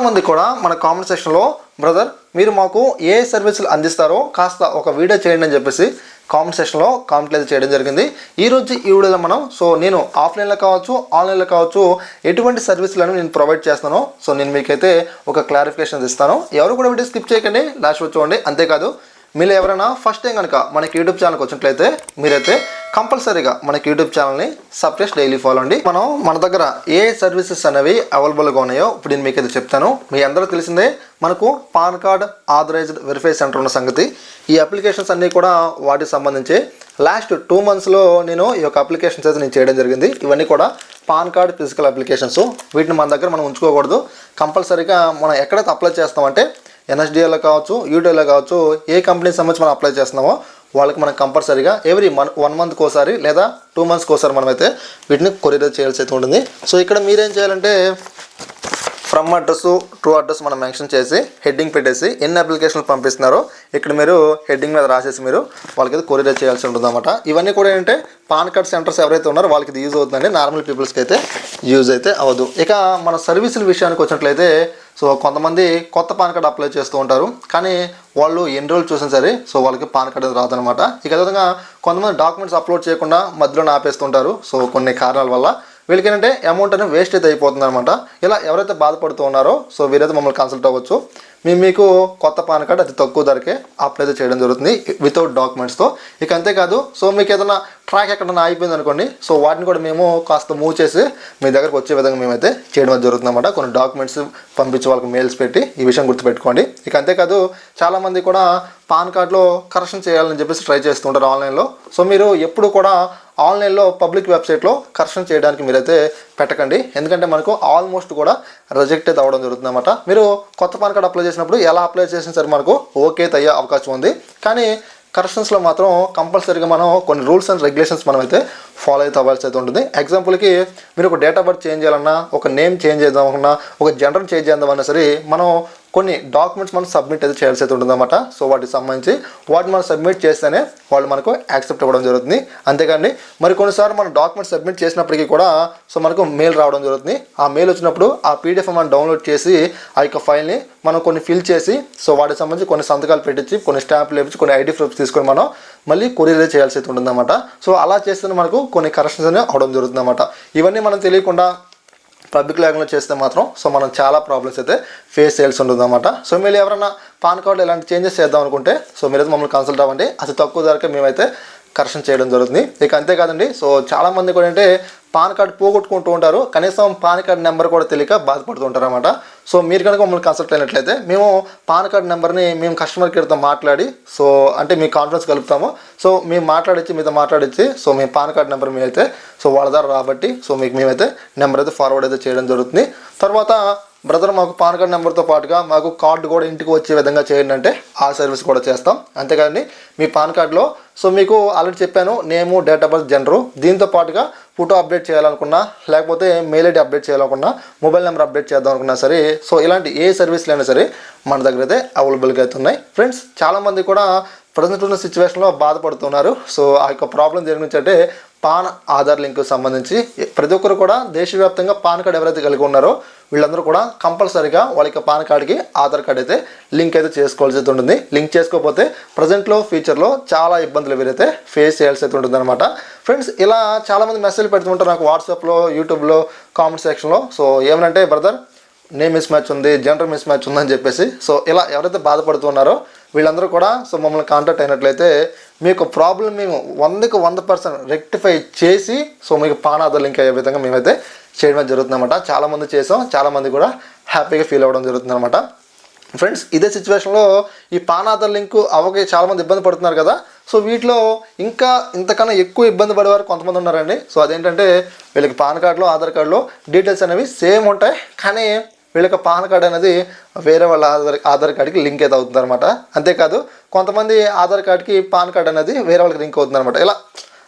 చాలామంది కూడా మన కామెంట్ సెక్షన్లో బ్రదర్ మీరు మాకు ఏ సర్వీసులు అందిస్తారో కాస్త ఒక వీడియో చేయండి అని చెప్పేసి కామెంట్ సెక్షన్లో కామెంట్లు అయితే చేయడం జరిగింది. ఈ రోజు ఈ వీడియోలో మనం సో నేను ఆఫ్లైన్లో కావచ్చు ఆన్లైన్లో కావచ్చు ఎటువంటి సర్వీసులను నేను ప్రొవైడ్ చేస్తాను సో నేను మీకైతే ఒక క్లారిఫికేషన్ ఇస్తాను. ఎవరు కూడా వీడియో స్కిప్ చేయకండి లాస్ట్ వచ్చి చూడండి. అంతేకాదు మీరు ఎవరైనా ఫస్ట్ టైం కనుక మనకి యూట్యూబ్ ఛానల్కి వచ్చినట్లయితే మీరైతే కంపల్సరీగా మనకి యూట్యూబ్ ఛానల్ని సబ్స్క్రైబ్ డైలీ ఫాలో అండి మనం మన దగ్గర ఏ సర్వీసెస్ అనేవి అవైలబుల్గా ఉన్నాయో ఇప్పుడు నేను మీకు అయితే చెప్తాను. మీ అందరూ తెలిసిందే మనకు PAN card authorised verify centre ఉన్న సంగతి. ఈ అప్లికేషన్స్ అన్నీ కూడా వాటికి సంబంధించి లాస్ట్ టూ మంత్స్లో నేను ఈ యొక్క అప్లికేషన్స్ అయితే నేను చేయడం జరిగింది. ఇవన్నీ కూడా పాన్ కార్డ్ ఫిజికల్ అప్లికేషన్స్ వీటిని మన దగ్గర మనం ఉంచుకోకూడదు. కంపల్సరీగా మనం ఎక్కడైతే అప్లై చేస్తామంటే ఎన్ఎస్డిఏలో కావచ్చు యూటీఐలో కావచ్చు ఏ కంపెనీకి సంబంధించి మనం అప్లై చేస్తున్నామో వాళ్ళకి మనం కంపల్సరీగా ఎవ్రీ మన్ వన్ మంత్కి ఒకసారి లేదా టూ మంత్స్కి ఒకసారి మనమైతే వీటిని కొరియర్ చేయాల్సి అయితే ఉంటుంది. సో ఇక్కడ మీరేం చేయాలంటే ఫ్రమ్ అడ్రస్ టూ అడ్రస్ మనం మెన్షన్ చేసి హెడ్డింగ్ పెట్టేసి ఎన్ని అప్లికేషన్లు పంపిస్తున్నారో ఇక్కడ మీరు హెడ్డింగ్ మీద రాసేసి మీరు వాళ్ళకి అయితే కొరియర్ చేయాల్సి ఉంటుంది అనమాట ఇవన్నీ కూడా ఏంటంటే పాన్ కార్డ్ సెంటర్స్ ఎవరైతే ఉన్నారో వాళ్ళకి ఇది యూజ్ అవుతుందండి. నార్మల్ పీపుల్స్కి అయితే యూజ్ అయితే అవ్వదు. ఇక మన సర్వీసుల విషయానికి వచ్చినట్లయితే సో కొంతమంది కొత్త పాన్ కార్డ్ అప్లై చేస్తూ ఉంటారు. కానీ వాళ్ళు ఎన్ని రోజులు చూసినా సరే సో వాళ్ళకి పాన్ కార్డ్ అనేది రాదనమాట ఇక అదేవిధంగా కొంతమంది డాక్యుమెంట్స్ అప్లోడ్ చేయకుండా మధ్యలో ఆపేస్తుంటారు. సో కొన్ని కారణాల వల్ల వీళ్ళకి ఏంటంటే అమౌంట్ అనేది వేస్ట్ అయితే అయిపోతుంది అనమాట ఇలా ఎవరైతే బాధపడుతూ ఉన్నారో సో వీరైతే మమ్మల్ని కన్సల్ట్ అవ్వచ్చు. మేము మీకు కొత్త పాన్ కార్డ్ అతి తక్కువ ధరకే అప్లై అయితే చేయడం జరుగుతుంది వితౌట్ డాక్యుమెంట్స్తో ఇక అంతేకాదు సో మీకు ఏదైనా ట్రాక్ ఎక్కడైనా అయిపోయింది అనుకోండి సో వాటిని కూడా మేము కాస్త మూవ్ చేసి మీ దగ్గరకు వచ్చే విధంగా మేమైతే చేయడం అయితే జరుగుతుంది అనమాట కొన్ని డాక్యుమెంట్స్ పంపించి వాళ్ళకి మెయిల్స్ పెట్టి ఈ విషయం గుర్తుపెట్టుకోండి. ఇక అంతేకాదు చాలామంది కూడా పాన్ కార్డ్లో కరెక్షన్ చేయాలని చెప్పేసి ట్రై చేస్తుంటారు ఆన్లైన్లో సో మీరు ఎప్పుడు కూడా ఆన్లైన్లో పబ్లిక్ వెబ్సైట్లో కరెక్షన్ చేయడానికి మీరైతే పెట్టకండి. ఎందుకంటే మనకు ఆల్మోస్ట్ కూడా రిజెక్ట్ అయితే అవ్వడం జరుగుతుంది అనమాట మీరు కొత్త పాన్ కార్డ్ అప్లై చేసినప్పుడు ఎలా అప్లై చేసినా సరే మనకు ఓకే అయితే అయ్యే అవకాశం ఉంది. కానీ కరెక్షన్స్లో మాత్రం కంపల్సరీగా మనం కొన్ని రూల్స్ అండ్ రెగ్యులేషన్స్ మనం అయితే ఫాలో అయితే అవ్వాల్సి అయితే ఉంటుంది. ఎగ్జాంపుల్కి మీరు ఒక డేట్ ఆఫ్ బర్త్ చేంజ్ చేయాలన్నా ఒక నేమ్ చేంజ్ చేద్దామన్నా ఒక జెండర్ చేంజ్ చేద్దామన్నా సరే మనం కొన్ని డాక్యుమెంట్స్ మనం సబ్మిట్ అయితే చేయాల్సి అయితే ఉంటుందన్నమాట. సో వాటికి సంబంధించి వాటిని మనం సబ్మిట్ చేస్తేనే వాళ్ళు మనకు యాక్సెప్ట్ అవ్వడం జరుగుతుంది. అంతేకాండి మరి కొన్నిసార్లు మనం డాక్యుమెంట్స్ సబ్మిట్ చేసినప్పటికీ కూడా సో మనకు మెయిల్ రావడం జరుగుతుంది. ఆ మెయిల్ వచ్చినప్పుడు ఆ పీడిఎఫ్ మనం డౌన్లోడ్ చేసి ఆ యొక్క ఫైల్ని మనం కొన్ని ఫిల్ చేసి సో వాటికి సంబంధించి కొన్ని సంతకాలు పెట్టించి కొన్ని స్టాంపులు వేపించి కొన్ని ఐడి ప్రూఫ్ తీసుకొని మనం మళ్ళీ కొరియర్ చేయాల్సి అయితే ఉంటుందన్నమాట. సో అలా చేస్తే మనకు కొన్ని కరెక్షన్స్ అనేవి అవడం జరుగుతుందన్నమాట. ఇవన్నీ మనం తెలియకుండా పబ్లిక్ ల్యాంగ్లో చేస్తే మాత్రం సో మనం చాలా ప్రాబ్లమ్స్ అయితే ఫేస్ చేయాల్సి ఉంటుంది అనమాట సో మీరు ఎవరైనా పాన్ కార్డు ఇలాంటి చేంజెస్ చేద్దాం అనుకుంటే సో మీరైతే మమ్మల్ని కన్సల్ట్ అవ్వండి. అతి తక్కువ ధరకే మేమైతే కరెక్షన్ చేయడం జరుగుతుంది. ఇక అంతేకాదండి సో చాలామంది కూడా అంటే పాన్ కార్డు పోగొట్టుకుంటూ ఉంటారు. కనీసం పాన్ కార్డ్ నెంబర్ కూడా తెలియక బాధపడుతూ ఉంటారు అనమాట సో మీరు కనుక మమ్మల్ని కన్సల్ట్ అయినట్లయితే మేము పాన్ కార్డ్ నెంబర్ని మేము కస్టమర్ కేర్తో మాట్లాడి సో అంటే మీ కాన్ఫరెన్స్ కలుపుతాము. సో మేము మాట్లాడించి మీతో మాట్లాడించి సో మీ పాన్ కార్డ్ నెంబర్ మేమైతే సో వాళ్ళ ద్వారా రాబట్టి సో మీకు మేమైతే నెంబర్ అయితే ఫార్వర్డ్ అయితే చేయడం జరుగుతుంది. తర్వాత బ్రదర్ మాకు పాన్ కార్డ్ నెంబర్తో పాటుగా మాకు కార్డు కూడా ఇంటికి వచ్చే విధంగా చేయండి అంటే ఆ సర్వీస్ కూడా చేస్తాం. అంతేకాదండి మీ పాన్ కార్డులో సో మీకు ఆల్రెడీ చెప్పాను name date of birth gender దీంతో పాటుగా ఫోటో అప్డేట్ చేయాలనుకున్నా లేకపోతే మెయిల్ ఐడి అప్డేట్ చేయాలనుకున్నా మొబైల్ నెంబర్ అప్డేట్ చేద్దాం అనుకున్నా సరే సో ఇలాంటి ఏ సర్వీస్లు అయినా సరే మన దగ్గర అయితే అవైలబుల్గా అవుతున్నాయి ఫ్రెండ్స్ చాలామంది కూడా ప్రజెంట్ ఉన్న సిచ్యువేషన్లో బాధపడుతున్నారు. సో ఆ యొక్క ప్రాబ్లం దేని గురించి అంటే పాన్ ఆధార్ లింక్ సంబంధించి. ప్రతి ఒక్కరు కూడా దేశవ్యాప్తంగా పాన్ కార్డ్ ఎవరైతే కలిగి ఉన్నారో వీళ్ళందరూ కూడా కంపల్సరీగా వాళ్ళ యొక్క పాన్ కార్డ్కి ఆధార్ కార్డ్ అయితే లింక్ అయితే చేసుకోవాల్సి అయితే ఉంటుంది. లింక్ చేసుకోకపోతే ప్రజెంట్లో ఫ్యూచర్లో చాలా ఇబ్బందులు వీరైతే ఫేస్ చేయాల్సి అయితే ఉంటుంది అనమాట ఫ్రెండ్స్ ఇలా చాలామంది మెసేజ్ పెడుతుంటారు నాకు వాట్సాప్లో యూట్యూబ్లో కామెంట్ సెక్షన్లో. సో ఏమనంటే బ్రదర్ నేమ్ మిస్ మ్యాచ్ ఉంది జెండర్ మిస్ మ్యాచ్ ఉందని చెప్పేసి. సో ఇలా ఎవరైతే బాధపడుతున్నారో వీళ్ళందరూ కూడా సో మమ్మల్ని కాంటాక్ట్ అయినట్లయితే మీకు ప్రాబ్లం మేము వందకు వంద పర్సెంట్ రెక్టిఫై చేసి సో మీకు పానాద లింక్ అయ్యే విధంగా మేమైతే చేయడం జరుగుతుందన్నమాట. చాలామంది చేసాం చాలామంది కూడా హ్యాపీగా ఫీల్ అవ్వడం జరుగుతుందన్నమాట. ఫ్రెండ్స్ ఇదే సిచ్యువేషన్లో ఈ పాన్ ఆధార్ లింక్ అవకే చాలామంది ఇబ్బంది పడుతున్నారు కదా. సో వీటిలో ఇంకా ఇంతకన్నా ఎక్కువ ఇబ్బంది పడేవారు కొంతమంది ఉన్నారండి. సో అదేంటంటే వీళ్ళకి పాన్ కార్డులో ఆధార్ కార్డులో డీటెయిల్స్ అనేవి సేమ్ ఉంటాయి. కానీ వీళ్ళకి పాన్ కార్డ్ అనేది వేరే వాళ్ళ ఆధార్ ఆధార్ కార్డ్కి లింక్ అయితే అవుతుంది అనమాట అంతేకాదు కొంతమంది ఆధార్ కార్డ్కి పాన్ కార్డ్ అనేది వేరే వాళ్ళకి లింక్ అవుతుంది అనమాట ఇలా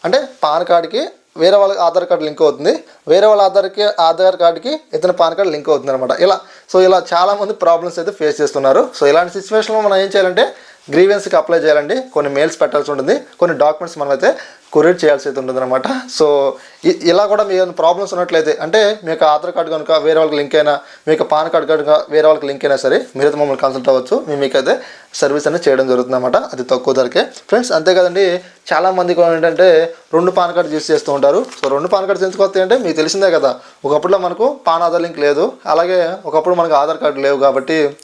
అంటే పాన్ కార్డ్కి వేరే వాళ్ళకి ఆధార్ కార్డు లింక్ అవుతుంది. వేరే వాళ్ళ ఆధార్కి ఆధార్ కార్డుకి ఇతని పాన్ కార్డు లింక్ అవుతుంది అనమాట ఇలా సో ఇలా చాలామంది ప్రాబ్లమ్స్ అయితే ఫేస్ చేస్తున్నారు. సో ఇలాంటి సిచ్యువేషన్లో మనం ఏం చేయాలంటే గ్రీవెన్స్కి అప్లై చేయాలండి. కొన్ని మెయిల్స్ పెట్టాల్సి ఉంటుంది. కొన్ని డాక్యుమెంట్స్ మనమైతే కొరియర్ చేయాల్సి అయితే ఉంటుంది అనమాట సో ఇ- ఇలా కూడా మీ ప్రాబ్లమ్స్ ఉన్నట్లయితే అంటే మీ యొక్క ఆధార్ కార్డు కనుక వేరే వాళ్ళకి లింక్ అయినా మీ యొక్క పాన్ కార్డు కనుక వేరే వాళ్ళకి లింక్ అయినా సరే మీరైతే మమ్మల్ని కన్సల్ట్ అవ్వచ్చు. మేము మీకైతే సర్వీస్ అనేది చేయడం జరుగుతుంది అనమాట అది తక్కువ ధరకే. ఫ్రెండ్స్ అంతే కదండి. చాలా మంది కూడా ఏంటంటే రెండు పాన్ కార్డు యూస్ చేస్తూ ఉంటారు. సో రెండు పాన్ కార్డ్స్ ఎందుకు వస్తాయి అంటే మీకు తెలిసిందే కదా. ఒకప్పుడులో మనకు పాన్ ఆధార్ లింక్ లేదు. అలాగే ఒకప్పుడు మనకు ఆధార్ కార్డు లేవు కాబట్టి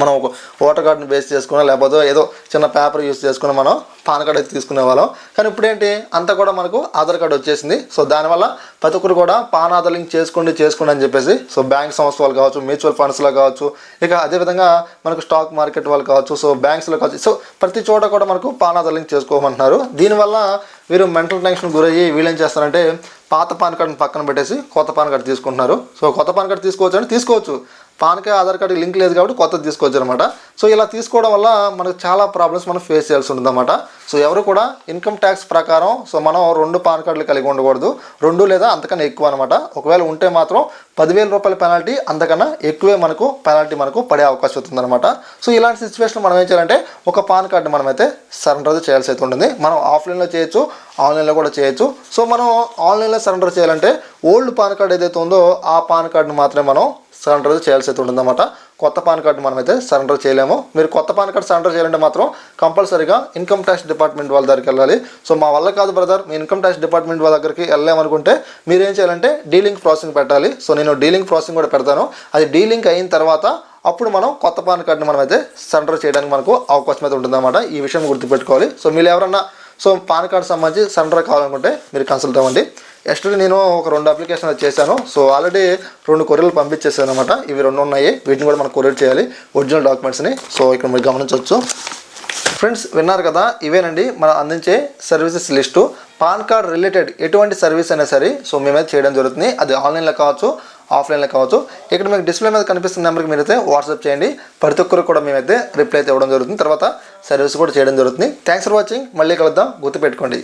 మనం ఒక ఓటర్ కార్డుని బేస్ చేసుకున్నా లేకపోతే ఏదో చిన్న పేపర్ యూస్ చేసుకుని మనం పాన్ కార్డ్ అయితే తీసుకునే వాళ్ళం. కానీ ఇప్పుడు ఏంటి? అంతా కూడా మనకు ఆధార్ కార్డు వచ్చేసింది. సో దానివల్ల ప్రతి ఒక్కరు కూడా పాన్ ఆధార్ లింక్ చేసుకోండి చేసుకోండి అని చెప్పేసి సో బ్యాంక్ సంస్థ వాళ్ళు కావచ్చు మ్యూచువల్ ఫండ్స్లో కావచ్చు ఇక అదేవిధంగా మనకు స్టాక్ మార్కెట్ వాళ్ళు కావచ్చు సో బ్యాంక్స్లో కావచ్చు సో ప్రతి చోట కూడా మనకు పాన్ ఆధార్ లింక్ చేసుకోమంటున్నారు. దీనివల్ల వీరు మెంటల్ టెన్షన్ గురయ్యి వీళ్ళు ఏం చేస్తారంటే పాత పాన్ కార్డుని పక్కన పెట్టేసి కొత్త పాన్ కార్డు తీసుకుంటున్నారు. సో కొత్త పాన్ కార్డు తీసుకోవచ్చు అంటే తీసుకోవచ్చు. PAN card Aadhaar card link లేదు కాబట్టి కొత్తది తీసుకోవచ్చనమాట. సో ఇలా తీసుకోవడం వల్ల మనకు చాలా ప్రాబ్లమ్స్ మనం ఫేస్ చేయాల్సి ఉంటుందన్నమాట. సో ఎవరు కూడా ఇన్కమ్ ట్యాక్స్ ప్రకారం సో మనం రెండు పాన్ కార్డులు కలిగి ఉండకూడదు. రెండు లేదా అంతకన్నా ఎక్కువ అనమాట ఒకవేళ ఉంటే మాత్రం పదివేల రూపాయల పెనాల్టీ అంతకన్నా ఎక్కువే మనకు పెనాల్టీ మనకు పడే అవకాశం అవుతుందన్నమాట సో ఇలాంటి సిచ్యువేషన్ మనం ఏం చేయాలంటే ఒక పాన్ కార్డు మనమైతే సరెండర్ చేయాల్సి అయితే ఉంటుంది. మనం ఆఫ్లైన్లో చేయొచ్చు ఆన్లైన్లో కూడా చేయొచ్చు. సో మనం ఆన్లైన్లో సరెండర్ చేయాలంటే ఓల్డ్ పాన్ కార్డ్ ఏదైతే ఉందో ఆ పాన్ కార్డుని మాత్రమే మనం సరెండర్ చేయాల్సి అయితే ఉంటుందన్నమాట. కొత్త పాన్ కార్డు మనమైతే సరెండర్ చేయలేము. మీరు కొత్త పాన్ కార్డు సరెండర్ చేయాలంటే మాత్రం కంపల్సరీగా ఇన్కమ్ ట్యాక్స్ డిపార్ట్మెంట్ వాళ్ళ దగ్గరికి వెళ్ళాలి. సో మా వల్ల కాదు బ్రదర్ మీ ఇన్కమ్ ట్యాక్స్ డిపార్ట్మెంట్ వాళ్ళ దగ్గరికి వెళ్ళామనుకుంటే మీరు ఏం చేయాలంటే డీలింగ్ ప్రాసెసింగ్ పెట్టాలి. సో నేను డీలింగ్ ప్రాసెసింగ్ కూడా పెడతాను. అది డీలింగ్ అయిన తర్వాత అప్పుడు మనం కొత్త పాన్ కార్డుని మనమైతే సరెండర్ చేయడానికి మనకు అవకాశం అయితే ఉంటుందన్నమాట. ఈ విషయం గుర్తుపెట్టుకోవాలి. సో మీరు ఎవరన్నా సో పాన్ కార్డు సంబంధించి సరెండర్ కావాలనుకుంటే మీరు కన్సల్ట్ అవ్వండి. ఎస్టర్డే నేను ఒక రెండు అప్లికేషన్ చేశాను. సో ఆల్రెడీ రెండు కొరియర్లు పంపించేసాను అనమాట ఇవి రెండు ఉన్నాయి. వీటిని కూడా మనం కొరియర్ చేయాలి. ఒరిజినల్ డాక్యుమెంట్స్ని సో ఇక్కడ మీరు గమనించవచ్చు. ఫ్రెండ్స్ విన్నారు కదా ఇవేనండి మనం అందించే services list. PAN card related ఎటువంటి సర్వీస్ అయినా సరే సో మేమైతే చేయడం జరుగుతుంది. అది ఆన్లైన్లో కావచ్చు ఆఫ్లైన్లో కావచ్చు. ఇక్కడ మీకు డిస్ప్లే మీద కనిపిస్తున్న నెంబర్కి మీరైతే వాట్సాప్ చేయండి. ప్రతి ఒక్కరు కూడా మేమైతే రిప్లై అయితే ఇవ్వడం జరుగుతుంది. తర్వాత సర్వీస్ కూడా చేయడం జరుగుతుంది. థ్యాంక్స్ ఫర్ వాచింగ్ మళ్ళీ కలుద్దాం. గుర్తుపెట్టుకోండి.